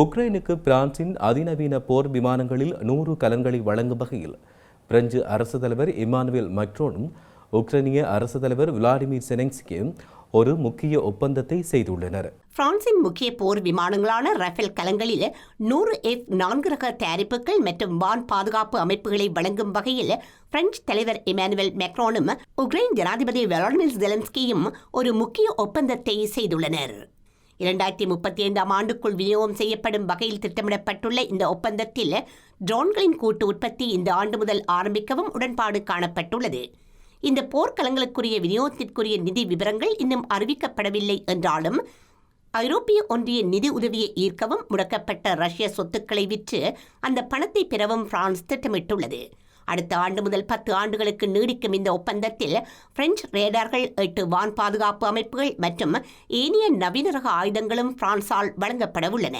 உக்ரைனுக்கு பிரான்சின் அதிநவீன போர் விமானங்களில் நூறு கலன்களை வழங்கும் வகையில் பிரெஞ்சு அரசு தலைவர் இமானுவேல் மக்ரோனும் உக்ரைனிய அரசு தலைவர் விளாடிமிர் செனென்ஸ்கியும் ஒரு முக்கிய ஒப்பந்தத்தை செய்துள்ளனர். பிரான்சின் முக்கிய போர் விமானங்களான ரஃபேல் கலங்களில் நூறு எஃப் நான்கு ரக தயாரிப்புகள் மற்றும் வான் பாதுகாப்பு அமைப்புகளை வழங்கும் வகையில் பிரெஞ்சு தலைவர் இமானுவேல் மேக்ரோனும் உக்ரைன் ஜனாதிபதி வெலாடிமிர் ஜெலன்ஸ்கியும் ஒரு முக்கிய ஒப்பந்தத்தை செய்துள்ளனர். இரண்டாயிரத்தி முப்பத்தி ஐந்தாம் ஆண்டுக்குள் விநியோகம் செய்யப்படும் வகையில் திட்டமிடப்பட்டுள்ள இந்த ஒப்பந்தத்தில் ட்ரோன்களின் கூட்டு உற்பத்தி இந்த ஆண்டு முதல் ஆரம்பிக்கவும் உடன்பாடு காணப்பட்டுள்ளது. இந்த போர்க்களங்களுக்குரிய விநியோகத்திற்குரிய நிதி விவரங்கள் இன்னும் அறிவிக்கப்படவில்லை என்றாலும் ஐரோப்பிய ஒன்றிய நிதி உதவியை ஈர்க்கவும் முடக்கப்பட்ட ரஷ்ய சொத்துக்களை விற்று அந்த பணத்தை பெறவும் பிரான்ஸ் திட்டமிட்டுள்ளது. அடுத்த ஆண்டு முதல் பத்து ஆண்டுகளுக்கு நீடிக்கும் இந்த ஒப்பந்தத்தில் பிரெஞ்சு ரேடார்கள் எட்டு வான் பாதுகாப்பு அமைப்புகள் மற்றும் ஏனைய நவீன ரக ஆயுதங்களும் பிரான்சால் வழங்கப்பட உள்ளன.